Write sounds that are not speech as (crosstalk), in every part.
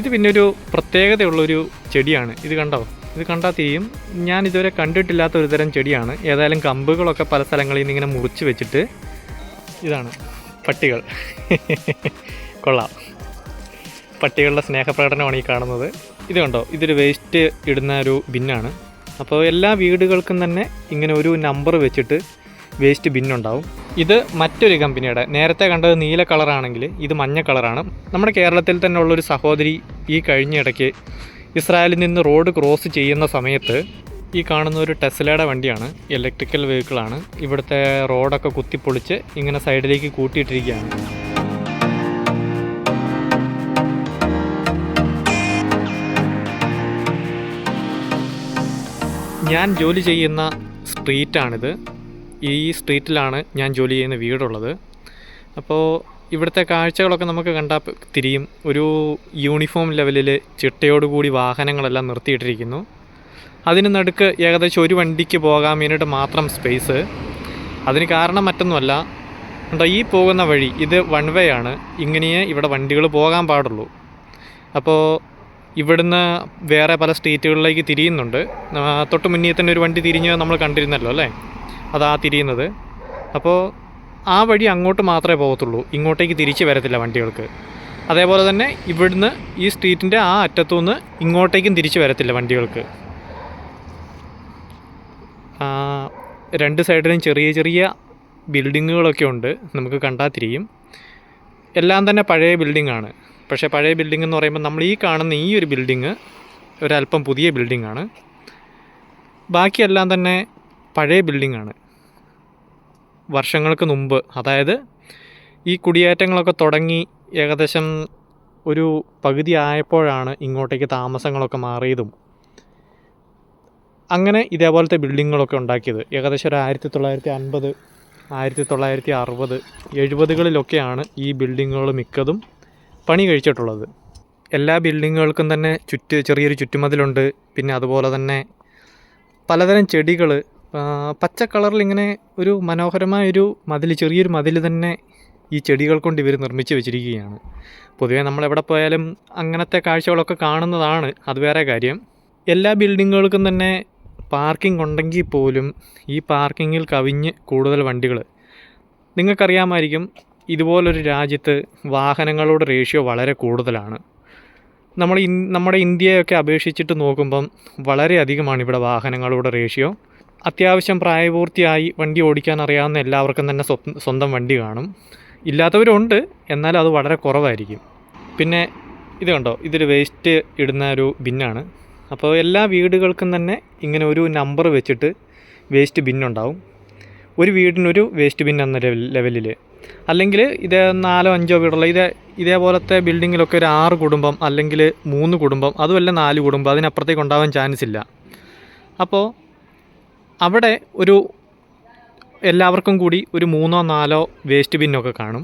ഇത് പിന്നെ ഒരു പ്രത്യേകതയുള്ളൊരു ചെടിയാണ്. ഇത് കണ്ടോ? ഇത് കണ്ടാൽ തിരിയും ഞാൻ ഇതുവരെ കണ്ടിട്ടില്ലാത്ത ഒരു തരം ചെടിയാണ്. ഏതായാലും കമ്പുകളൊക്കെ പല സ്ഥലങ്ങളിൽ നിന്ന് ഇങ്ങനെ മുറിച്ച് വെച്ചിട്ട് ഇതാണ്. പട്ടികൾ. (laughs) കൊള്ളാം. പട്ടികളുടെ സ്നേഹപ്രകടനമാണ് ഈ കാണുന്നത്. ഇത് കണ്ടോ? ഇതൊരു വേസ്റ്റ് ഇടുന്ന ഒരു ബിന്നാണ്. അപ്പോൾ എല്ലാ വീടുകൾക്കും തന്നെ ഇങ്ങനെ ഒരു നമ്പർ വെച്ചിട്ട് വേസ്റ്റ് ബിന്നുണ്ടാവും ഇത് മറ്റൊരു കമ്പനിയുടെ നേരത്തെ കണ്ടത് നീല കളറാണെങ്കിൽ ഇത് മഞ്ഞ കളറാണ്. നമ്മുടെ കേരളത്തിൽ തന്നെ ഉള്ളൊരു സഹോദരി ഈ കഴിഞ്ഞ ഇടയ്ക്ക് ഇസ്രായേലിൽ നിന്ന് റോഡ് ക്രോസ് ചെയ്യുന്ന സമയത്ത് ഈ കാണുന്ന ഒരു ടെസ്ലയുടെ വണ്ടിയാണ് ഇലക്ട്രിക്കൽ വെഹിക്കിളാണ് ഇവിടുത്തെ റോഡൊക്കെ കുത്തിപ്പൊളിച്ച് ഇങ്ങനെ സൈഡിലേക്ക് കൂട്ടിയിട്ടിരിക്കുകയാണ്. ഞാൻ ജോലി ചെയ്യുന്ന സ്ട്രീറ്റാണിത്. ഈ സ്ട്രീറ്റിലാണ് ഞാൻ ജോലി ചെയ്യുന്ന വീടുള്ളത്. അപ്പോൾ ഇവിടുത്തെ കാഴ്ചകളൊക്കെ നമുക്ക് കണ്ടാൽ തിരിയും. ഒരു യൂണിഫോം ലെവലിൽ ചിട്ടയോടുകൂടി വാഹനങ്ങളെല്ലാം നിർത്തിയിട്ടിരിക്കുന്നു. അതിന് നടുക്ക് ഏകദേശം ഒരു വണ്ടിക്ക് പോകാൻ വേണ്ടിയിട്ട് മാത്രം സ്പേസ്. അതിന് കാരണം മറ്റൊന്നുമല്ല. ഉണ്ടോ ഈ പോകുന്ന വഴി ഇത് വൺ വേ ആണ്. ഇങ്ങനെയേ ഇവിടെ വണ്ടികൾ പോകാൻ പാടുള്ളൂ. അപ്പോൾ ഇവിടുന്ന് വേറെ പല സ്ട്രീറ്റുകളിലേക്ക് തിരിയുന്നുണ്ട്. തൊട്ട് മുന്നേ തന്നെ ഒരു വണ്ടി തിരിഞ്ഞ് നമ്മൾ കണ്ടിരുന്നല്ലോ അല്ലേ? അതാ തിരിയുന്നത്. അപ്പോൾ ആ വഴി അങ്ങോട്ട് മാത്രമേ പോകത്തുള്ളൂ. ഇങ്ങോട്ടേക്ക് തിരിച്ച് വരത്തില്ല വണ്ടികൾക്ക്. അതേപോലെ തന്നെ ഇവിടുന്ന് ഈ സ്ട്രീറ്റിന്റെ ആ അറ്റത്തുനിന്ന് ഇങ്ങോട്ടേക്കും തിരിച്ച് വരത്തില്ല വണ്ടികൾക്ക്. രണ്ട് സൈഡിലും ചെറിയ ചെറിയ ബിൽഡിങ്ങുകളൊക്കെ ഉണ്ട്. നമുക്ക് കണ്ടാൽ തിരിയും. എല്ലാം തന്നെ പഴയ ബിൽഡിംഗ് ആണ് പക്ഷേ പഴയ ബിൽഡിംഗ് എന്ന് പറയുമ്പോൾ നമ്മൾ ഈ കാണുന്ന ഈ ഒരു ബിൽഡിങ് ഒരല്പം പുതിയ ബിൽഡിംഗ് ആണ്. ബാക്കിയെല്ലാം തന്നെ പഴയ ബിൽഡിംഗ് ആണ്. വർഷങ്ങൾക്ക് മുമ്പ്. അതായത് ഈ കുടിയേറ്റങ്ങളൊക്കെ തുടങ്ങി ഏകദേശം ഒരു പകുതി ആയപ്പോഴാണ് ഇങ്ങോട്ടേക്ക് താമസങ്ങളൊക്കെ മാറിയതും. അങ്ങനെ ഇതേപോലത്തെ ബിൽഡിങ്ങുകളൊക്കെ ഉണ്ടാക്കിയത്. ഏകദേശം ഒരു ആയിരത്തി തൊള്ളായിരത്തി അൻപത് ആയിരത്തി തൊള്ളായിരത്തി അറുപത് എഴുപതുകളിലൊക്കെയാണ് ഈ ബിൽഡിങ്ങുകൾ മിക്കതും പണി കഴിച്ചിട്ടുള്ളത്. എല്ലാ ബിൽഡിങ്ങുകൾക്കും തന്നെ ചുറ്റ് ചെറിയൊരു ചുറ്റുമതിലുണ്ട്. പിന്നെ അതുപോലെ തന്നെ പലതരം ചെടികൾ പച്ച കളറിൽ ഇങ്ങനെ ഒരു മനോഹരമായൊരു മതിൽ ചെറിയൊരു മതിൽ തന്നെ ഈ ചെടികൾ കൊണ്ട് ഇവർ നിർമ്മിച്ച് വെച്ചിരിക്കുകയാണ്. പൊതുവേ നമ്മളെവിടെ പോയാലും അങ്ങനത്തെ കാഴ്ചകളൊക്കെ കാണുന്നതാണ് അത് വേറെ കാര്യം. എല്ലാ ബിൽഡിങ്ങുകൾക്കും തന്നെ പാർക്കിംഗ് ഉണ്ടെങ്കിൽ പോലും ഈ പാർക്കിങ്ങിൽ കവിഞ്ഞ് കൂടുതൽ വണ്ടികൾ. നിങ്ങൾക്കറിയാമായിരിക്കും ഇതുപോലൊരു രാജ്യത്ത് വാഹനങ്ങളുടെ റേഷ്യോ വളരെ കൂടുതലാണ്. നമ്മൾ നമ്മുടെ ഇന്ത്യയൊക്കെ അപേക്ഷിച്ചിട്ട് നോക്കുമ്പം വളരെയധികമാണ് ഇവിടെ വാഹനങ്ങളുടെ റേഷ്യോ. അത്യാവശ്യം പ്രായപൂർത്തിയായി വണ്ടി ഓടിക്കാൻ അറിയാവുന്ന എല്ലാവർക്കും തന്നെ സ്വന്തം വണ്ടി കാണും. ഇല്ലാത്തവരുണ്ട് എന്നാൽ അത് വളരെ കുറവായിരിക്കും. പിന്നെ ഇത് കണ്ടോ? ഇതൊരു വേസ്റ്റ് ഇടുന്ന ഒരു ബിന്നാണ്. അപ്പോൾ എല്ലാ വീടുകൾക്കും തന്നെ ഇങ്ങനെ ഒരു നമ്പർ വെച്ചിട്ട് വേസ്റ്റ് ബിന്നുണ്ടാവും ഒരു വീടിനൊരു വേസ്റ്റ് ബിൻ എന്ന ലെവലിൽ അല്ലെങ്കിൽ ഇതേ നാലോ അഞ്ചോ വീടുള്ള ഇതേ ഇതേപോലത്തെ ബിൽഡിങ്ങിലൊക്കെ ഒരു ആറ് കുടുംബം അല്ലെങ്കിൽ മൂന്ന് കുടുംബം അതുമല്ല നാല് കുടുംബം അതിനപ്പുറത്തേക്ക് ഉണ്ടാവാൻ ചാൻസ് ഇല്ല. അപ്പോൾ അവിടെ ഒരു എല്ലാവർക്കും കൂടി ഒരു മൂന്നോ നാലോ വേസ്റ്റ് ബിന്നൊക്കെ കാണും.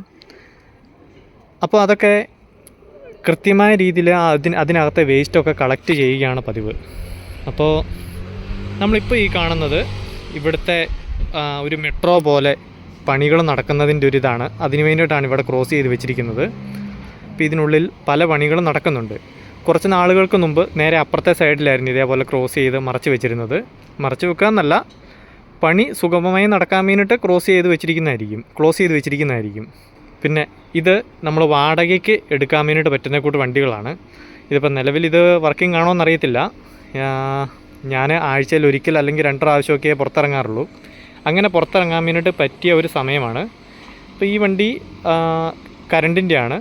അപ്പോൾ അതൊക്കെ കൃത്യമായ രീതിയിൽ അതിന് അതിനകത്തെ വേസ്റ്റൊക്കെ കളക്ട് ചെയ്യുകയാണ് പതിവ്. അപ്പോൾ നമ്മളിപ്പോൾ ഈ കാണുന്നത് ഇവിടുത്തെ ഒരു മെട്രോ പോലെ പണികൾ നടക്കുന്നതിന്റെ ഒരു ഇതാണ്. അതിനു വേണ്ടിയിട്ടാണ് ഇവിടെ ക്രോസ് ചെയ്ത് വെച്ചിരിക്കുന്നത്. അപ്പോൾ ഇതിനുള്ളിൽ പല പണികളും നടക്കുന്നുണ്ട്. കുറച്ച് നാളുകൾക്ക് മുമ്പ് നേരെ അപ്പുറത്തെ സൈഡിലായിരുന്നു ഇതേപോലെ ക്രോസ് ചെയ്ത് മറച്ചു വെച്ചിരുന്നത്. മറച്ചു വെക്കുക എന്നല്ല പണി സുഗമമായി നടക്കാൻ വേണ്ടിയിട്ട് ക്രോസ് ചെയ്ത് വെച്ചിരിക്കുന്നതായിരിക്കും ക്ലോസ് ചെയ്ത് വെച്ചിരിക്കുന്നതായിരിക്കും. പിന്നെ ഇത് നമ്മൾ വാടകയ്ക്ക് എടുക്കാൻ വേണ്ടിയിട്ട് പറ്റുന്ന കൂട്ട് വണ്ടികളാണ്. ഇതിപ്പോൾ നിലവിൽ ഇത് വർക്കിംഗ് ആണോ എന്നറിയത്തില്ല ഞാൻ ആഴ്ചയിൽ ഒരിക്കൽ അല്ലെങ്കിൽ രണ്ട് പ്രാവശ്യമൊക്കെ പുറത്തിറങ്ങാറുള്ളൂ. അങ്ങനെ പുറത്തിറങ്ങാൻ വേണ്ടിയിട്ട് പറ്റിയ ഒരു സമയമാണ്. അപ്പോൾ ഈ വണ്ടി കറണ്ടിന്റെ ആണ്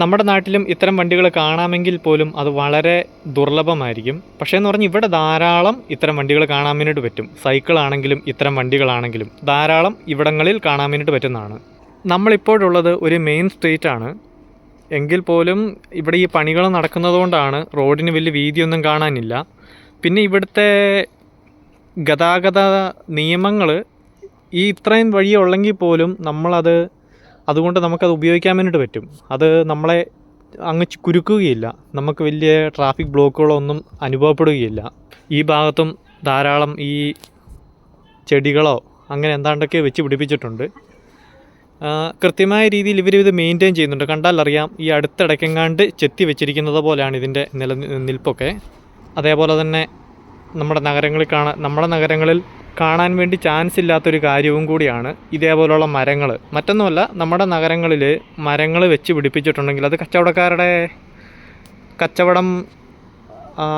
നമ്മുടെ നാട്ടിലും ഇത്തരം വണ്ടികൾ കാണാമെങ്കിൽ പോലും അത് വളരെ ദുർലഭമായിരിക്കും. പക്ഷേ എന്ന് പറഞ്ഞാൽ ഇവിടെ ധാരാളം ഇത്തരം വണ്ടികൾ കാണാൻ വേണ്ടിയിട്ട് പറ്റും. സൈക്കിളാണെങ്കിലും ഇത്തരം വണ്ടികളാണെങ്കിലും ധാരാളം ഇവിടങ്ങളിൽ കാണാൻ വേണ്ടിയിട്ട് പറ്റുന്നതാണ്. നമ്മളിപ്പോഴുള്ളത് ഒരു മെയിൻ സ്ട്രീറ്റ് ആണ് എങ്കിൽ പോലും ഇവിടെ ഈ പണികൾ നടക്കുന്നതുകൊണ്ടാണ് റോഡിന് വലിയ വീതിയൊന്നും കാണാനില്ല. പിന്നെ ഇവിടുത്തെ ഗതാഗത നിയമങ്ങൾ ഈ ഇത്രയും വഴിയുള്ളെങ്കിൽ പോലും നമ്മളത് അതുകൊണ്ട് നമുക്കത് ഉപയോഗിക്കാൻ വേണ്ടിയിട്ട് പറ്റും. അത് നമ്മളെ അങ്ങ് കുരുക്കുകയില്ല നമുക്ക് വലിയ ട്രാഫിക് ബ്ലോക്കുകളോ ഒന്നും അനുഭവപ്പെടുകയില്ല. ഈ ഭാഗത്തും ധാരാളം ഈ ചെടികളോ അങ്ങനെ എന്താണ്ടൊക്കെ വെച്ച് പിടിപ്പിച്ചിട്ടുണ്ട്. കൃത്യമായ രീതിയിൽ ഇവർ ഇത് മെയിന്റെയിൻ ചെയ്യുന്നുണ്ട്. കണ്ടാൽ അറിയാം ഈ അടുത്തിടയ്ക്കെങ്ങാണ്ട് ചെത്തി വെച്ചിരിക്കുന്നത് പോലെയാണ് ഇതിന്റെ നില നിൽപ്പൊക്കെ. അതേപോലെ തന്നെ നമ്മുടെ നഗരങ്ങളിൽ കാണാൻ നമ്മുടെ നഗരങ്ങളിൽ കാണാൻ വേണ്ടി ചാൻസ് ഇല്ലാത്തൊരു കാര്യവും കൂടിയാണ് ഇതേപോലുള്ള മരങ്ങൾ മറ്റൊന്നുമല്ല നമ്മുടെ നഗരങ്ങളിൽ മരങ്ങൾ വെച്ച് പിടിപ്പിച്ചിട്ടുണ്ടെങ്കിൽ അത് കച്ചവടക്കാരുടെ കച്ചവടം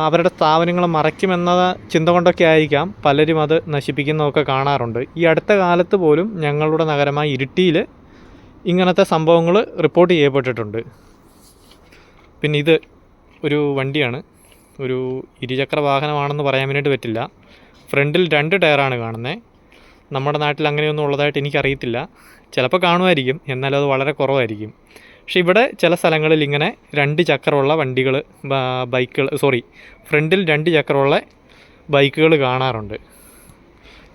അവരുടെ സ്ഥാപനങ്ങൾ മറയ്ക്കുമെന്ന ചിന്ത കൊണ്ടൊക്കെ ആയിരിക്കാം പലരും അത് നശിപ്പിക്കുന്നതൊക്കെ കാണാറുണ്ട്. ഈ അടുത്ത കാലത്ത് പോലും ഞങ്ങളുടെ നഗരമായ ഇരിട്ടിയിൽ ഇങ്ങനത്തെ സംഭവങ്ങൾ റിപ്പോർട്ട് ചെയ്യപ്പെട്ടിട്ടുണ്ട്. പിന്നെ ഇത് ഒരു വണ്ടിയാണ്. ഒരു ഇരുചക്ര വാഹനമാണെന്ന് പറയാൻ വേണ്ടിയിട്ട് പറ്റില്ല. ഫ്രണ്ടിൽ രണ്ട് ടയറാണ് കാണുന്നത് നമ്മുടെ നാട്ടിൽ അങ്ങനെയൊന്നും ഉള്ളതായിട്ട് എനിക്കറിയത്തില്ല. ചിലപ്പോൾ കാണുമായിരിക്കും എന്നാലും അത് വളരെ കുറവായിരിക്കും. പക്ഷേ ഇവിടെ ചില സ്ഥലങ്ങളിൽ ഇങ്ങനെ രണ്ട് ചക്രമുള്ള വണ്ടികൾ ബൈക്കുകൾ സോറി ഫ്രണ്ടിൽ രണ്ട് ചക്രമുള്ള ബൈക്കുകൾ കാണാറുണ്ട്.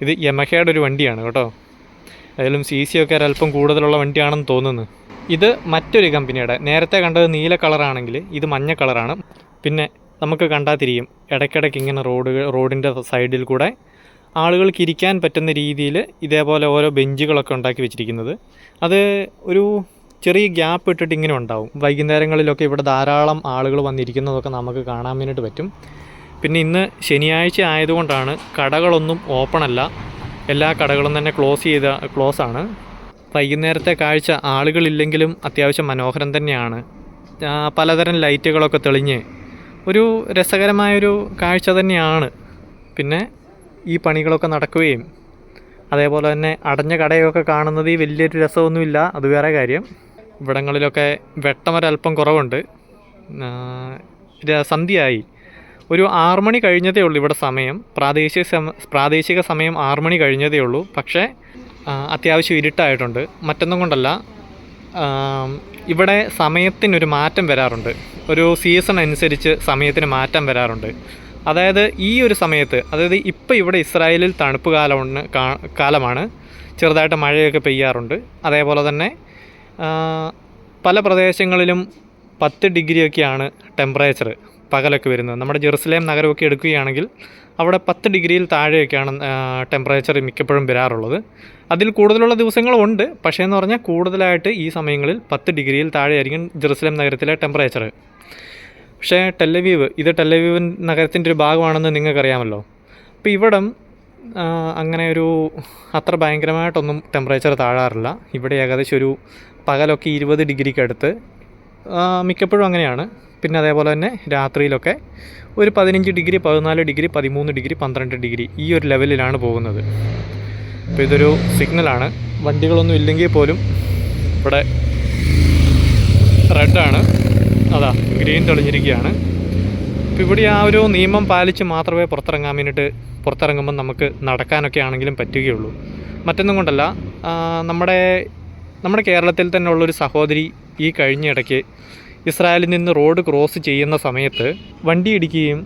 ഇത് യമഹയുടെ ഒരു വണ്ടിയാണ് കേട്ടോ. അതിലും സി സി ഒക്കെ അല്പം കൂടുതലുള്ള വണ്ടിയാണെന്ന് തോന്നുന്നു. ഇത് മറ്റൊരു കമ്പനിയുടെ നേരത്തെ കണ്ടത് നീല കളറാണെങ്കിൽ ഇത് മഞ്ഞ കളറാണ്. പിന്നെ നമുക്ക് കണ്ടാൽ തിരിയും. ഇടയ്ക്കിടയ്ക്ക് ഇങ്ങനെ റോഡ് റോഡിന്റെ സൈഡിൽ കൂടെ ആളുകൾക്ക് ഇരിക്കാൻ പറ്റുന്ന രീതിയിൽ ഇതേപോലെ ഓരോ ബെഞ്ചുകളൊക്കെ ഉണ്ടാക്കി വെച്ചിരിക്കുന്നത്. അത് ഒരു ചെറിയ ഗ്യാപ്പ് ഇട്ടിട്ട് ഇങ്ങനെ ഉണ്ടാവും. വൈകുന്നേരങ്ങളിലൊക്കെ ഇവിടെ ധാരാളം ആളുകൾ വന്നിരിക്കുന്നതൊക്കെ നമുക്ക് കാണാൻ വേണ്ടിയിട്ട് പറ്റും. പിന്നെ ഇന്ന് ശനിയാഴ്ച ആയതുകൊണ്ടാണ് കടകളൊന്നും ഓപ്പൺ അല്ല. എല്ലാ കടകളും തന്നെ ക്ലോസ് ചെയ്ത ക്ലോസ് ആണ്. വൈകുന്നേരത്തെ കാഴ്ച ആളുകളില്ലെങ്കിലും അത്യാവശ്യം മനോഹരം തന്നെയാണ്. പലതരം ലൈറ്റുകളൊക്കെ തെളിഞ്ഞ് ഒരു രസകരമായൊരു കാഴ്ച തന്നെയാണ്. പിന്നെ ഈ പണികളൊക്കെ നടക്കുകയും അതേപോലെ തന്നെ അടഞ്ഞ കടയൊക്കെ കാണുന്നത് ഈ വലിയൊരു രസമൊന്നുമില്ല അത് വേറെ കാര്യം. ഇവിടങ്ങളിലൊക്കെ വെട്ടമൊരല്പം കുറവുണ്ട്. സന്ധ്യയായി. ഒരു ആറുമണി കഴിഞ്ഞതേ ഉള്ളൂ ഇവിടെ സമയം. പ്രാദേശിക സമ പ്രാദേശിക സമയം ആറുമണി കഴിഞ്ഞതേ ഉള്ളൂ. പക്ഷേ അത്യാവശ്യം ഇരുട്ടായിട്ടുണ്ട്. മറ്റൊന്നും കൊണ്ടല്ല ഇവിടെ സമയത്തിനൊരു മാറ്റം വരാറുണ്ട്. ഒരു സീസൺ അനുസരിച്ച് സമയത്തിന് മാറ്റം വരാറുണ്ട്. അതായത് ഈ ഒരു സമയത്ത് അതായത് ഇപ്പോൾ ഇവിടെ ഇസ്രായേലിൽ തണുപ്പ് കാലമാണ് കാലമാണ്. ചെറുതായിട്ട് മഴയൊക്കെ പെയ്യാറുണ്ട്. അതേപോലെ തന്നെ പല പ്രദേശങ്ങളിലും പത്ത് ഡിഗ്രിയൊക്കെയാണ് ടെമ്പറേച്ചർ പകലൊക്കെ വരുന്നത്. നമ്മുടെ ജെറുസലേം നഗരമൊക്കെ എടുക്കുകയാണെങ്കിൽ അവിടെ പത്ത് ഡിഗ്രിയിൽ താഴെയൊക്കെയാണ് ടെമ്പറേച്ചർ മിക്കപ്പോഴും വരാറുള്ളത്. അതിൽ കൂടുതലുള്ള ദിവസങ്ങളും ഉണ്ട് പക്ഷേ എന്ന് പറഞ്ഞാൽ കൂടുതലായിട്ട് ഈ സമയങ്ങളിൽ പത്ത് ഡിഗ്രിയിൽ താഴെയായിരിക്കും ജെറുസലേം നഗരത്തിലെ ടെമ്പറേച്ചർ പക്ഷേ ടെല്ലവീവ് ഇത് ടെല്ലവീവ് നഗരത്തിന്റെ ഒരു ഭാഗമാണെന്ന് നിങ്ങൾക്കറിയാമല്ലോ. അപ്പോൾ ഇവിടം അങ്ങനെ ഒരു അത്ര ഭയങ്കരമായിട്ടൊന്നും ടെമ്പറേച്ചർ താഴാറില്ല. ഇവിടെ ഏകദേശം ഒരു പകലൊക്കെ ഇരുപത് ഡിഗ്രിക്ക് അടുത്ത്. മിക്കപ്പോഴും അങ്ങനെയാണ്. പിന്നെ അതേപോലെ തന്നെ രാത്രിയിലൊക്കെ ഒരു പതിനഞ്ച് ഡിഗ്രി പതിനാല് ഡിഗ്രി പതിമൂന്ന് ഡിഗ്രി പന്ത്രണ്ട് ഡിഗ്രി ഈ ഒരു ലെവലിലാണ് പോകുന്നത്. അപ്പോൾ ഇതൊരു സിഗ്നലാണ്. വണ്ടികളൊന്നും ഇല്ലെങ്കിൽ പോലും ഇവിടെ റെഡാണ്. അതാ ഗ്രീൻ തെളിഞ്ഞിരിക്കുകയാണ്. അപ്പോൾ ഇവിടെ ആ ഒരു നിയമം പാലിച്ച് മാത്രമേ പുറത്തിറങ്ങാൻ വേണ്ടിയിട്ട് പുറത്തിറങ്ങുമ്പോൾ നമുക്ക് നടക്കാനൊക്കെ ആണെങ്കിലും പറ്റുകയുള്ളൂ. മറ്റൊന്നും കൊണ്ടല്ല നമ്മുടെ നമ്മുടെ കേരളത്തിൽ തന്നെ ഉള്ളൊരു സഹോദരി ഈ കഴിഞ്ഞ ഇടയ്ക്ക് ഇസ്രായേലിൽ നിന്ന് റോഡ് ക്രോസ് ചെയ്യുന്ന സമയത്ത് വണ്ടി ഇടിക്കുകയും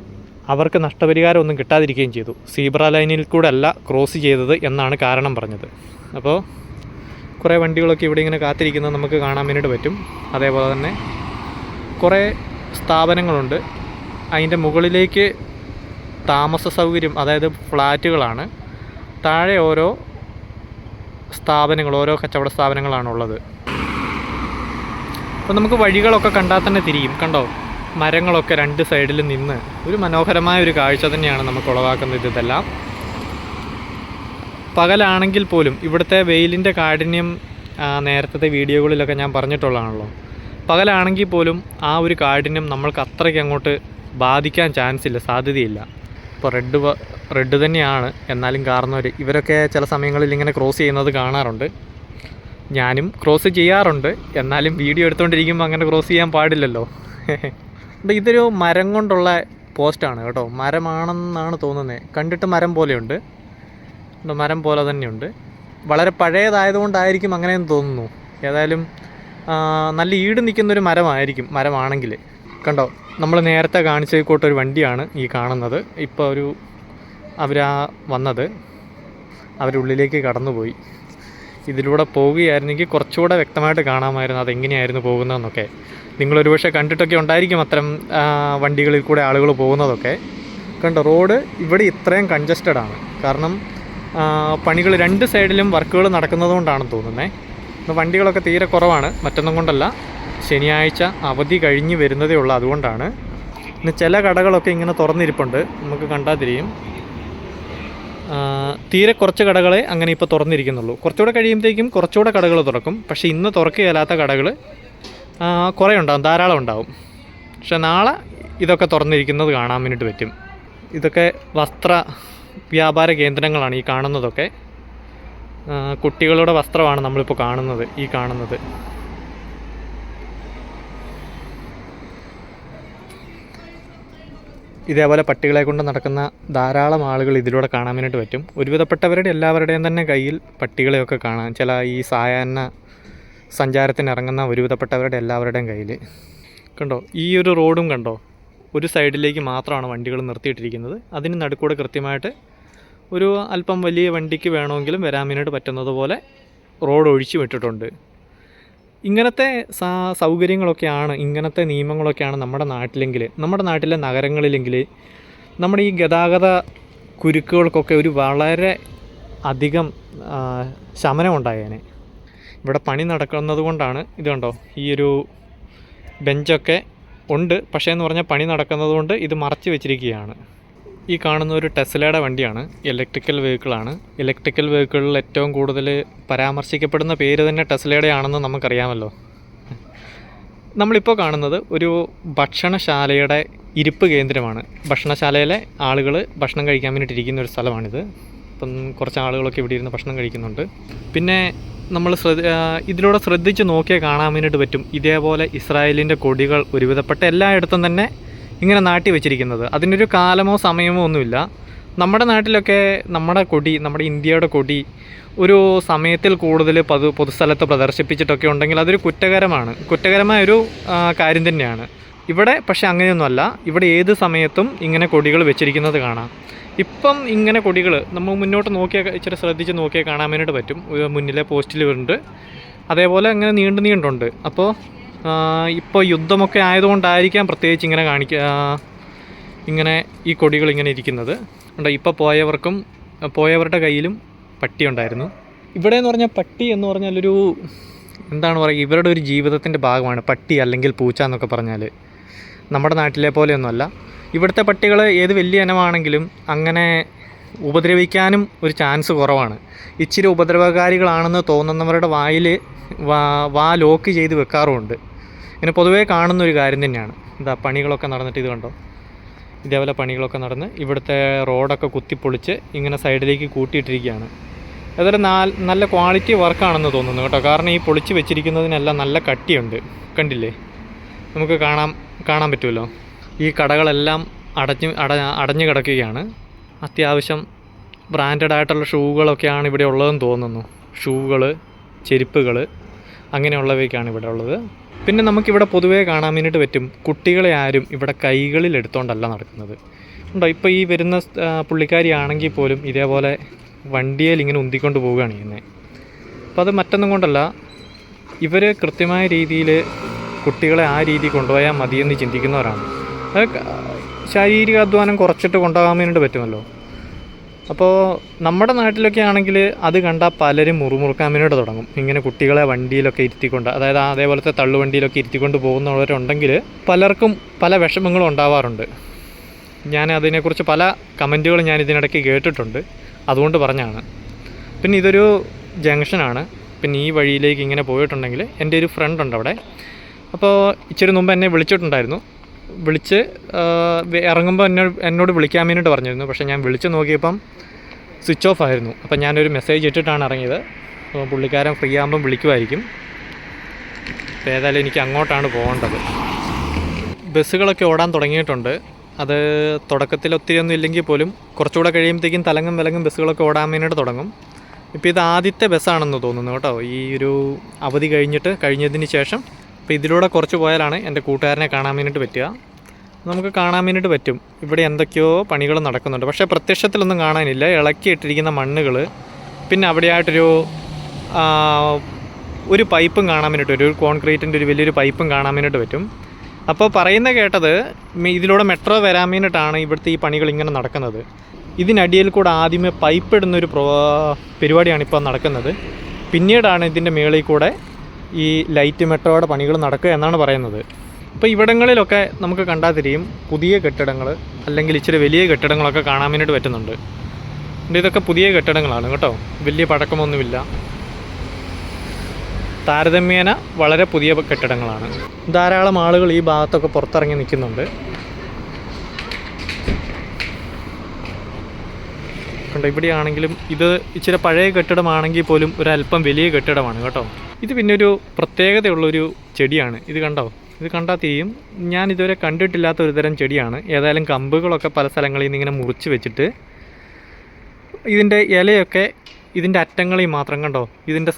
അവർക്ക് നഷ്ടപരിഹാരം ഒന്നും കിട്ടാതിരിക്കുകയും ചെയ്തു. സീബ്ര ലൈനിൽ കൂടെ അല്ല ക്രോസ് ചെയ്തത് എന്നാണ് കാരണം പറഞ്ഞത്. അപ്പോൾ കുറേ വണ്ടികളൊക്കെ ഇവിടെ ഇങ്ങനെ കാത്തിരിക്കുന്നത് നമുക്ക് കാണാൻ വേണ്ടിയിട്ട് പറ്റും. അതേപോലെ തന്നെ കുറേ സ്ഥാപനങ്ങളുണ്ട്. അതിന്റെ മുകളിലേക്ക് താമസ സൗകര്യം അതായത് ഫ്ലാറ്റുകളാണ്. താഴെ ഓരോ സ്ഥാപനങ്ങൾ ഓരോ കച്ചവട സ്ഥാപനങ്ങളാണുള്ളത്. അപ്പോൾ നമുക്ക് വഴികളൊക്കെ കണ്ടാൽ തന്നെ തിരിയും. കണ്ടോ? മരങ്ങളൊക്കെ രണ്ട് സൈഡിൽ നിന്ന് ഒരു മനോഹരമായ ഒരു കാഴ്ച തന്നെയാണ് നമുക്ക് ഉളവാക്കുന്നത് ഇതെല്ലാം. പകലാണെങ്കിൽ പോലും ഇവിടുത്തെ വെയിലിന്റെ കാഠിന്യം നേരത്തെ വീഡിയോകളിലൊക്കെ ഞാൻ പറഞ്ഞിട്ടുള്ളതാണല്ലോ. പകലാണെങ്കിൽ പോലും ആ ഒരു കാഠിന്യം നമ്മൾക്ക് അത്രയ്ക്ക് അങ്ങോട്ട് ബാധിക്കാൻ ചാൻസ് ഇല്ല സാധ്യതയില്ല. ഇപ്പോൾ റെഡ് റെഡ് തന്നെയാണ്. എന്നാലും കാരണവർ ഇവരൊക്കെ ചില സമയങ്ങളിൽ ഇങ്ങനെ ക്രോസ് ചെയ്യുന്നത് കാണാറുണ്ട്. ഞാനും ക്രോസ് ചെയ്യാറുണ്ട്. എന്നാലും വീഡിയോ എടുത്തുകൊണ്ടിരിക്കുമ്പോൾ അങ്ങനെ ക്രോസ് ചെയ്യാൻ പാടില്ലല്ലോ. (laughs) അപ്പോൾ ഇതൊരു മരം കൊണ്ടുള്ള പോസ്റ്റാണ് കേട്ടോ. മരമാണെന്നാണ് തോന്നുന്നത് കണ്ടിട്ട് മരം പോലെയുണ്ട്. മരം പോലെ തന്നെയുണ്ട്. വളരെ പഴയതായതുകൊണ്ടായിരിക്കും അങ്ങനെയെന്ന് തോന്നുന്നു. ഏതായാലും നല്ല ഈട് നിൽക്കുന്നൊരു മരമായിരിക്കും മരമാണെങ്കിൽ. കണ്ടോ നമ്മൾ നേരത്തെ കാണിച്ച കൂട്ടൊരു വണ്ടിയാണ് ഈ കാണുന്നത്. ഇപ്പോൾ ഒരു അവരാ വന്നത് അവരുള്ളിലേക്ക് കടന്നുപോയി. ഇതിലൂടെ പോവുകയായിരുന്നെങ്കിൽ കുറച്ചുകൂടെ വ്യക്തമായിട്ട് കാണാമായിരുന്നു അതെങ്ങനെയായിരുന്നു പോകുന്നതെന്നൊക്കെ. നിങ്ങളൊരു പക്ഷേ കണ്ടിട്ടൊക്കെ ഉണ്ടായിരിക്കും അത്തരം വണ്ടികളിൽ കൂടെ ആളുകൾ പോകുന്നതൊക്കെ. കണ്ടോ റോഡ് ഇവിടെ ഇത്രയും കൺജസ്റ്റഡ് ആണ്. കാരണം പണികൾ രണ്ട് സൈഡിലും വർക്കുകൾ നടക്കുന്നതുകൊണ്ടാണെന്ന് തോന്നുന്നത് ഇന്ന് വണ്ടികളൊക്കെ തീരെ കുറവാണ്. മറ്റൊന്നും കൊണ്ടല്ല. ശനിയാഴ്ച അവധി കഴിഞ്ഞ് വരുന്നതേ ഉള്ളൂ അതുകൊണ്ടാണ്. ഇന്ന് ചില കടകളൊക്കെ ഇങ്ങനെ തുറന്നിരിപ്പുണ്ട്. നമുക്ക് കണ്ടാൽ തിരിയും. തീരെ കുറച്ച് കടകളെ അങ്ങനെ ഇപ്പോൾ തുറന്നിരിക്കുന്നുള്ളൂ. കുറച്ചുകൂടെ കഴിയുമ്പോഴത്തേക്കും കുറച്ചുകൂടെ കടകൾ തുറക്കും. പക്ഷേ ഇന്ന് തുറക്കുകയില്ലാത്ത കടകൾ കുറേ ഉണ്ടാകും ധാരാളം ഉണ്ടാവും. പക്ഷെ നാളെ ഇതൊക്കെ തുറന്നിരിക്കുന്നത് കാണാൻ വേണ്ടിയിട്ട് പറ്റും. ഇതൊക്കെ വസ്ത്ര വ്യാപാര കേന്ദ്രങ്ങളാണ് ഈ കാണുന്നതൊക്കെ. കുട്ടികളുടെ വസ്ത്രമാണ് നമ്മളിപ്പോൾ കാണുന്നത് ഈ കാണുന്നത്. ഇതേപോലെ പട്ടികളെ കൊണ്ട് നടക്കുന്ന ധാരാളം ആളുകൾ ഇതിലൂടെ കാണാൻ വേണ്ടിയിട്ട് പറ്റും. ഒരുവിധപ്പെട്ടവരുടെ എല്ലാവരുടെയും തന്നെ കയ്യിൽ പട്ടികളെയൊക്കെ കാണാം. ചില ഈ സായാഹ്ന സഞ്ചാരത്തിന് ഇറങ്ങുന്ന ഒരുവിധപ്പെട്ടവരുടെ എല്ലാവരുടെയും കയ്യിൽ. കണ്ടോ? ഈ ഒരു റോഡും കണ്ടോ? ഒരു സൈഡിലേക്ക് മാത്രമാണ് വണ്ടികൾ നിർത്തിയിട്ടിരിക്കുന്നത്. അതിന് നടുക്കൂടെ കൃത്യമായിട്ട് ഒരു അല്പം വലിയ വണ്ടിക്ക് വേണമെങ്കിലും വരാൻ വേണ്ടിയിട്ട് പറ്റുന്നത് പോലെ റോഡ് ഒഴിച്ചു വിട്ടിട്ടുണ്ട്. ഇങ്ങനത്തെ സൗകര്യങ്ങളൊക്കെയാണ് ഇങ്ങനത്തെ നിയമങ്ങളൊക്കെയാണ് നമ്മുടെ നാട്ടിലെങ്കിൽ നമ്മുടെ നാട്ടിലെ നഗരങ്ങളിലെങ്കിൽ നമ്മുടെ ഈ ഗതാഗത കുരുക്കുകൾക്കൊക്കെ ഒരു വളരെ അധികം ശമനമുണ്ടായേനെ ഇവിടെ പണി നടക്കുന്നത് കൊണ്ടാണ് ഇത് കണ്ടോ ഈ ഒരു ബെഞ്ചൊക്കെ ഉണ്ട്. പക്ഷേ എന്ന് പറഞ്ഞാൽ പണി നടക്കുന്നത് കൊണ്ട് ഇത് മറച്ചു വെച്ചിരിക്കുകയാണ്. ഈ കാണുന്ന ഒരു ടെസ്ലയുടെ വണ്ടിയാണ് ഇലക്ട്രിക്കൽ വെഹിക്കിളാണ് ഇലക്ട്രിക്കൽ വെഹിക്കിളിൽ ഏറ്റവും കൂടുതൽ പരാമർശിക്കപ്പെടുന്ന പേര് തന്നെ ടെസ്ലയുടെ ആണെന്ന് നമുക്കറിയാമല്ലോ. നമ്മളിപ്പോൾ കാണുന്നത് ഒരു ഭക്ഷണശാലയുടെ ഇരിപ്പ് കേന്ദ്രമാണ്. ഭക്ഷണശാലയിലെ ആളുകൾ ഭക്ഷണം കഴിക്കാൻ വേണ്ടിയിട്ട് ഇരിക്കുന്ന ഒരു സ്ഥലമാണിത്. ഇപ്പം കുറച്ച് ആളുകളൊക്കെ ഇവിടെ ഇരുന്ന് ഭക്ഷണം കഴിക്കുന്നുണ്ട്. പിന്നെ നമ്മൾ ശ്രദ്ധ ഇതിലൂടെ ശ്രദ്ധിച്ച് നോക്കിയാൽ കാണാൻ വേണ്ടിയിട്ട് പറ്റും. ഇതേപോലെ ഇസ്രായേലിന്റെ കൊടികൾ ഒരുവിധപ്പെട്ട എല്ലായിടത്തും തന്നെ ഇങ്ങനെ നാട്ടി വെച്ചിരിക്കുന്നത്. അതിനൊരു കാലമോ സമയമോ ഒന്നുമില്ല. നമ്മുടെ നാട്ടിലൊക്കെ നമ്മുടെ കൊടി നമ്മുടെ ഇന്ത്യയുടെ കൊടി ഒരു സമയത്തിൽ കൂടുതൽ പൊതു പൊതുസ്ഥലത്ത് പ്രദർശിപ്പിച്ചിട്ടൊക്കെ ഉണ്ടെങ്കിൽ അതൊരു കുറ്റകരമാണ്. കുറ്റകരമായ ഒരു ആ, കാര്യം തന്നെയാണ്. ഇവിടെ പക്ഷേ അങ്ങനെയൊന്നുമല്ല. ഇവിടെ ഏത് സമയത്തും ഇങ്ങനെ കൊടികൾ വെച്ചിരിക്കുന്നത് കാണാം. ഇപ്പം ഇങ്ങനെ കൊടികൾ നമ്മൾ മുന്നോട്ട് നോക്കിയാൽ ഇച്ചിരി ശ്രദ്ധിച്ച് നോക്കിയാൽ കാണാൻ വേണ്ടിയിട്ട് പറ്റും. മുന്നിലെ പോസ്റ്റിൽ വരുന്നുണ്ട് അതേപോലെ അങ്ങനെ നീണ്ടു നീണ്ടുണ്ട് അപ്പോൾ ഇപ്പോൾ യുദ്ധമൊക്കെ ആയതുകൊണ്ടായിരിക്കാം പ്രത്യേകിച്ച് ഇങ്ങനെ കാണിക്ക ഇങ്ങനെ ഈ കൊടികൾ ഇങ്ങനെ ഇരിക്കുന്നത്. ഉണ്ട് ഇപ്പോൾ പോയവർക്കും പോയവരുടെ കയ്യിലും പട്ടി ഉണ്ടായിരുന്നു. ഇവിടെ എന്ന് പറഞ്ഞാൽ പട്ടി എന്ന് പറഞ്ഞാൽ ഒരു എന്താണ് പറയുക ഇവരുടെ ഒരു ജീവിതത്തിന്റെ ഭാഗമാണ്. പട്ടി അല്ലെങ്കിൽ പൂച്ച എന്നൊക്കെ പറഞ്ഞാൽ നമ്മുടെ നാട്ടിലെ പോലെയൊന്നുമല്ല. ഇവിടുത്തെ പട്ടികൾ ഏത് വലിയ ഇനമാണെങ്കിലും അങ്ങനെ ഉപദ്രവിക്കാനും ഒരു ചാൻസ് കുറവാണ്. ഇച്ചിരി ഉപദ്രവകാരികളാണെന്ന് തോന്നുന്നവരുടെ വായിൽ വാ വാ ലോക്ക് ചെയ്ത് വെക്കാറുമുണ്ട്. ഇങ്ങനെ പൊതുവേ കാണുന്ന ഒരു കാര്യം തന്നെയാണ്. എന്താ പണികളൊക്കെ നടന്നിട്ട് ഇത് കണ്ടോ? ഇതേപോലെ പണികളൊക്കെ നടന്ന് ഇവിടുത്തെ റോഡൊക്കെ കുത്തിപ്പൊളിച്ച് ഇങ്ങനെ സൈഡിലേക്ക് കൂട്ടിയിട്ടിരിക്കുകയാണ്. അതൊരു നാല് നല്ല ക്വാളിറ്റി വർക്കാണെന്ന് തോന്നുന്നു കേട്ടോ. കാരണം ഈ പൊളിച്ച് വെച്ചിരിക്കുന്നതിനെല്ലാം നല്ല കട്ടിയുണ്ട്. കണ്ടില്ലേ? നമുക്ക് കാണാം കാണാൻ പറ്റുമല്ലോ. ഈ കടകളെല്ലാം അടഞ്ഞ് അട അടഞ്ഞു കിടക്കുകയാണ്. അത്യാവശ്യം ബ്രാൻഡഡ് ആയിട്ടുള്ള ഷൂകളൊക്കെയാണ് ഇവിടെ ഉള്ളതെന്ന് തോന്നുന്നു. ഷൂകൾ ചെരുപ്പുകൾ അങ്ങനെയുള്ളവയൊക്കെയാണ് ഇവിടെ ഉള്ളത്. പിന്നെ നമുക്കിവിടെ പൊതുവേ കാണാൻ വേണ്ടിയിട്ട് പറ്റും കുട്ടികളെ ആരും ഇവിടെ കൈകളിൽ എടുത്തുകൊണ്ടല്ല നടക്കുന്നത്. ഉണ്ടോ? ഇപ്പോൾ ഈ വരുന്ന പുള്ളിക്കാരിയാണെങ്കിൽ പോലും ഇതേപോലെ വണ്ടിയിൽ ഇങ്ങനെ ഉന്തിക്കൊണ്ട് പോവുകയാണ് ചെയ്യുന്നത് അപ്പോൾ അത് മറ്റൊന്നും കൊണ്ടല്ല ഇവർ കൃത്യമായ രീതിയിൽ കുട്ടികളെ ആ രീതി കൊണ്ടുപോയാൽ മതിയെന്ന് ചിന്തിക്കുന്നവരാണ്. അത് ശാരീരിക അധ്വാനം കുറച്ചിട്ട് കൊണ്ടുപോകാൻ വേണ്ടിയിട്ട് പറ്റുമല്ലോ? അപ്പോൾ നമ്മുടെ നാട്ടിലൊക്കെ ആണെങ്കിൽ അത് കണ്ടാൽ പലരും മുറുമുറുക്കാമിനോട് തുടങ്ങും. ഇങ്ങനെ കുട്ടികളെ വണ്ടിയിലൊക്കെ ഇരുത്തിക്കൊണ്ട് അതായത് അതേപോലത്തെ തള്ളുവണ്ടിയിലൊക്കെ ഇരുത്തിക്കൊണ്ട് പോകുന്നവരുണ്ടെങ്കിൽ പലർക്കും പല വിഷമങ്ങളും ഉണ്ടാവാറുണ്ട്. ഞാൻ അതിനെക്കുറിച്ച് പല കമന്റുകളും ഞാൻ ഇതിനിടയ്ക്ക് കേട്ടിട്ടുണ്ട്. അതുകൊണ്ട് പറഞ്ഞാണ്. പിന്നെ ഇതൊരു ജംഗ്ഷനാണ്. പിന്നെ ഈ വഴിയിലേക്ക് ഇങ്ങനെ പോയിട്ടുണ്ടെങ്കിൽ എന്റെ ഒരു ഫ്രണ്ട് ഉണ്ട് അവിടെ അപ്പോൾ ഇച്ചിരി മുമ്പ് എന്നെ വിളിച്ചിട്ടുണ്ടായിരുന്നു. വിളിച്ച് ഇറങ്ങുമ്പോൾ എന്നെ എന്നോട് വിളിക്കാൻ വേണ്ടിയിട്ട് പറഞ്ഞിരുന്നു. പക്ഷേ ഞാൻ വിളിച്ച് നോക്കിയപ്പം സ്വിച്ച് ഓഫ് ആയിരുന്നു. അപ്പം ഞാനൊരു മെസ്സേജ് ഇട്ടിട്ടാണ് ഇറങ്ങിയത്. അപ്പോൾ പുള്ളിക്കാരൻ ഫ്രീ ആകുമ്പം വിളിക്കുമായിരിക്കും അപ്പോൾ ഏതായാലും എനിക്ക് അങ്ങോട്ടാണ് പോകേണ്ടത്. ബസ്സുകളൊക്കെ ഓടാൻ തുടങ്ങിയിട്ടുണ്ട്. അത് തുടക്കത്തിൽ ഒത്തിരി ഒന്നും ഇല്ലെങ്കിൽ പോലും കുറച്ചുകൂടെ കഴിയുമ്പോഴത്തേക്കും തലങ്ങും വിലങ്ങും ബസ്സുകളൊക്കെ ഓടാൻ വേണ്ടിയിട്ട് തുടങ്ങും. ഇപ്പോൾ ഇത് ആദ്യത്തെ ബസ്സാണെന്ന് തോന്നുന്നു കേട്ടോ. ഈ ഒരു അവധി കഴിഞ്ഞിട്ട് കഴിഞ്ഞതിന് ശേഷം ഇപ്പോൾ ഇതിലൂടെ കുറച്ച് പോയാലാണ് എന്റെ കൂട്ടുകാരനെ കാണാൻ വേണ്ടിയിട്ട് പറ്റുക. നമുക്ക് കാണാൻ വേണ്ടിയിട്ട് പറ്റും. ഇവിടെ എന്തൊക്കെയോ പണികൾ നടക്കുന്നുണ്ട്. പക്ഷേ പ്രത്യക്ഷത്തിലൊന്നും കാണാനില്ല. ഇളക്കിയിട്ടിരിക്കുന്ന മണ്ണുകൾ പിന്നെ അവിടെയായിട്ടൊരു ഒരു പൈപ്പും കാണാൻ വേണ്ടിയിട്ട് ഒരു കോൺക്രീറ്റിന്റെ ഒരു വലിയൊരു പൈപ്പും കാണാൻ വേണ്ടിയിട്ട് പറ്റും. അപ്പോൾ പറയുന്ന കേട്ടത് ഇതിലൂടെ മെട്രോ വരാൻ വേണ്ടിയിട്ടാണ് ഇവിടുത്തെ ഈ പണികൾ ഇങ്ങനെ നടക്കുന്നത്. ഇതിനടിയിൽ കൂടെ ആദ്യമേ പൈപ്പ് ഇടുന്നൊരു പ്രോ പരിപാടിയാണ് ഇപ്പോൾ നടക്കുന്നത്. പിന്നീടാണ് ഇതിന്റെ മേളിൽ കൂടെ ഈ ലൈറ്റ് മെട്രോയുടെ പണികൾ നടക്കുക എന്നാണ് പറയുന്നത്. ഇപ്പോൾ ഇവിടങ്ങളിലൊക്കെ നമുക്ക് കണ്ടാൽ തിരിയും പുതിയ കെട്ടിടങ്ങൾ അല്ലെങ്കിൽ ഇച്ചിരി വലിയ കെട്ടിടങ്ങളൊക്കെ കാണാൻ വേണ്ടിയിട്ട് പറ്റുന്നുണ്ട്. ഇത് ഇതൊക്കെ പുതിയ കെട്ടിടങ്ങളാണ് കേട്ടോ. വലിയ പഴക്കമൊന്നുമില്ല. താരതമ്യേന വളരെ പുതിയ കെട്ടിടങ്ങളാണ്. ധാരാളം ആളുകൾ ഈ ഭാഗത്തൊക്കെ പുറത്തിറങ്ങി നിൽക്കുന്നുണ്ട്. കണ്ടോ ഇവിടെയാണെങ്കിലും ഇത് ഇച്ചിരി പഴയ കെട്ടിടമാണെങ്കിൽ പോലും ഒരല്പം വലിയ കെട്ടിടമാണ് കേട്ടോ. ഇത് പിന്നെ ഒരു പ്രത്യേകതയുള്ളൊരു ചെടിയാണ്. ഇത് കണ്ടോ? ഇത് കണ്ടാൽ തീയും ഞാൻ ഇതുവരെ കണ്ടിട്ടില്ലാത്ത ഒരു തരം ചെടിയാണ്. ഏതായാലും കമ്പുകളൊക്കെ പല സ്ഥലങ്ങളിൽ നിന്ന് ഇങ്ങനെ മുറിച്ച് വെച്ചിട്ട് ഇതിന്റെ ഇലയൊക്കെ ഇതിന്റെ അറ്റങ്ങളിൽ മാത്രം കണ്ടോ? ഇതിന്റെ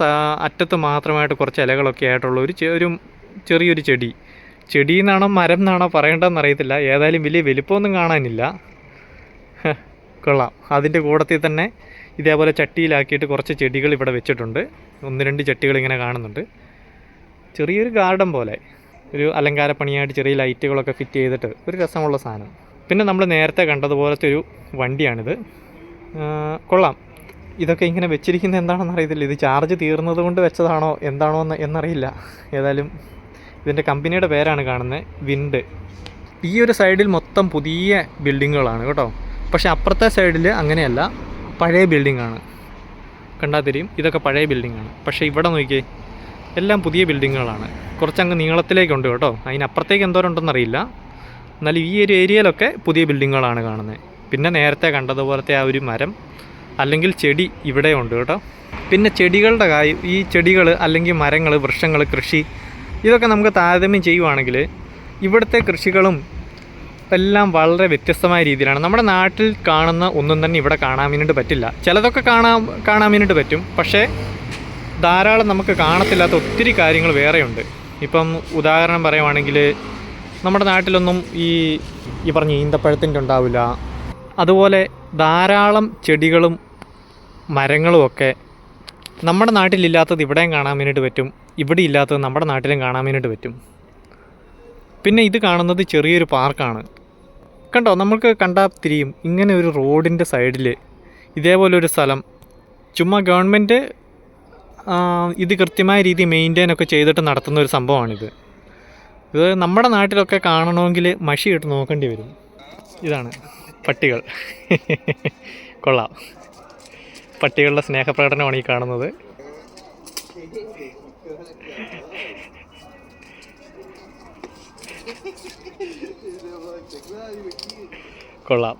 അറ്റത്ത് മാത്രമായിട്ട് കുറച്ച് ഇലകളൊക്കെ ആയിട്ടുള്ള ഒരു ഒരു ചെറിയൊരു ചെടി. ചെടി എന്നാണോ മരം എന്നാണോ പറയേണ്ടതെന്ന് അറിയത്തില്ല. ഏതായാലും വലിയ വലിപ്പമൊന്നും കാണാനില്ല. കൊള്ളാം. അതിന്റെ കൂടത്തിൽ തന്നെ ഇതേപോലെ ചട്ടിയിലാക്കിയിട്ട് കുറച്ച് ചെടികൾ ഇവിടെ വെച്ചിട്ടുണ്ട്. ഒന്ന് രണ്ട് ചട്ടികൾ ഇങ്ങനെ കാണുന്നുണ്ട്. ചെറിയൊരു ഗാർഡൻ പോലെ. ഒരു അലങ്കാര പണിയായിട്ട് ചെറിയ ലൈറ്റുകളൊക്കെ ഫിറ്റ് ചെയ്തിട്ട് ഒരു രസമുള്ള സാധനം. പിന്നെ നമ്മൾ നേരത്തെ കണ്ടതുപോലത്തെ ഒരു വണ്ടിയാണിത്. കൊള്ളാം. ഇതൊക്കെ ഇങ്ങനെ വെച്ചിരിക്കുന്നത് എന്താണെന്ന് അറിയത്തില്ല. ഇത് ചാർജ് തീർന്നത് കൊണ്ട് വെച്ചതാണോ എന്താണോ എന്ന് എന്നറിയില്ല. ഏതായാലും ഇതിന്റെ കമ്പനിയുടെ പേരാണ് കാണുന്നത് വിൻഡ്. ഈ ഒരു സൈഡിൽ മൊത്തം പുതിയ ബിൽഡിങ്ങുകളാണ് കേട്ടോ. പക്ഷേ അപ്പുറത്തെ സൈഡിൽ അങ്ങനെയല്ല. പഴയ ബിൽഡിംഗ് ആണ്. കണ്ടാൽ തരും ഇതൊക്കെ പഴയ ബിൽഡിംഗ് ആണ്. പക്ഷേ ഇവിടെ നോക്കിയേ എല്ലാം പുതിയ ബിൽഡിങ്ങുകളാണ് കുറച്ചങ്ങ് നീളത്തിലേക്കുണ്ട് കേട്ടോ. അതിനപ്പുറത്തേക്ക് എന്തോരം ഉണ്ടെന്നറിയില്ല എന്നാലും ഈ ഒരു ഏരിയയിലൊക്കെ പുതിയ ബിൽഡിങ്ങുകളാണ് കാണുന്നത്. പിന്നെ നേരത്തെ കണ്ടതുപോലത്തെ ആ ഒരു മരം അല്ലെങ്കിൽ ചെടി ഇവിടെ ഉണ്ട് കേട്ടോ. പിന്നെ ചെടികളുടെ കാര്യം ഈ ചെടികൾ അല്ലെങ്കിൽ മരങ്ങൾ വൃക്ഷങ്ങൾ കൃഷി ഇതൊക്കെ നമുക്ക് താരതമ്യം ചെയ്യുവാണെങ്കിൽ ഇവിടുത്തെ കൃഷികളും എല്ലാം വളരെ വ്യത്യസ്തമായ രീതിയിലാണ്. നമ്മുടെ നാട്ടിൽ കാണുന്ന ഒന്നും തന്നെ ഇവിടെ കാണാൻ വേണ്ടിയിട്ട് പറ്റില്ല. ചിലതൊക്കെ കാണാൻ കാണാൻ വേണ്ടിയിട്ട് പറ്റും. പക്ഷേ ധാരാളം നമുക്ക് കാണത്തില്ലാത്ത ഒത്തിരി കാര്യങ്ങൾ വേറെയുണ്ട്. ഇപ്പം ഉദാഹരണം പറയുവാണെങ്കിൽ നമ്മുടെ നാട്ടിലൊന്നും ഈ ഈ പറഞ്ഞ ഈന്തപ്പഴത്തിന്റെ ഉണ്ടാവില്ല. അതുപോലെ ധാരാളം ചെടികളും മരങ്ങളും ഒക്കെ നമ്മുടെ നാട്ടിലില്ലാത്തത് ഇവിടെയും കാണാൻ വേണ്ടിയിട്ട് പറ്റും. ഇവിടെ ഇല്ലാത്തത് നമ്മുടെ നാട്ടിലും കാണാൻ വേണ്ടിയിട്ട് പറ്റും. പിന്നെ ഇത് കാണുന്നത് ചെറിയൊരു പാർക്കാണ്. കണ്ടോ നമ്മൾക്ക് കണ്ടാൽ തിരിയും. ഇങ്ങനെ ഒരു റോഡിന്റെ സൈഡിൽ ഇതേപോലെ ഒരു സ്ഥലം. ചുമ്മാ ഗവൺമെന്റ് ഇത് കൃത്യമായ രീതി മെയിന്റെയിൻ ഒക്കെ ചെയ്തിട്ട് നടത്തുന്ന ഒരു സംഭവമാണിത്. ഇത് നമ്മുടെ നാട്ടിലൊക്കെ കാണണമെങ്കിൽ മഷി ഇട്ട് നോക്കേണ്ടി വരും. ഇതാണ് പട്ടികൾ. കൊള്ളാം. പട്ടികളുടെ സ്നേഹപ്രകടനമാണ് ഈ കാണുന്നത്. കൊള്ളാം.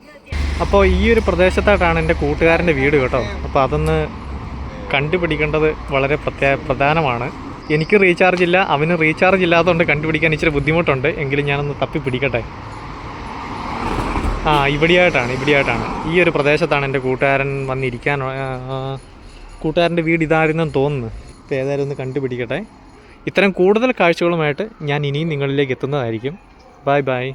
അപ്പോൾ ഈ ഒരു പ്രദേശത്തായിട്ടാണ് എന്റെ കൂട്ടുകാരന്റെ വീട് കേട്ടോ. അപ്പോൾ അതൊന്ന് കണ്ടുപിടിക്കേണ്ടത് വളരെ പ്രത്യേക പ്രധാനമാണ്. എനിക്ക് റീചാർജ് ഇല്ല അവന് റീചാർജ് ഇല്ലാത്തതുകൊണ്ട് കണ്ടുപിടിക്കാൻ ഇച്ചിരി ബുദ്ധിമുട്ടുണ്ട്. എങ്കിലും ഞാനൊന്ന് തപ്പി പിടിക്കട്ടെ ആ ഇവിടെയായിട്ടാണ് ഇവിടെയായിട്ടാണ്. ഈ ഒരു പ്രദേശത്താണ് എന്റെ കൂട്ടുകാരൻ വന്നിരിക്കാൻ കൂട്ടുകാരന്റെ വീട് ഇതായിരുന്നെന്ന് തോന്നുന്നു. ഇപ്പോൾ ഏതായാലും ഒന്ന് കണ്ടുപിടിക്കട്ടെ. ഇത്തരം കൂടുതൽ കാഴ്ചകളുമായിട്ട് ഞാൻ ഇനിയും നിങ്ങളിലേക്ക് എത്തുന്നതായിരിക്കും. Bye bye.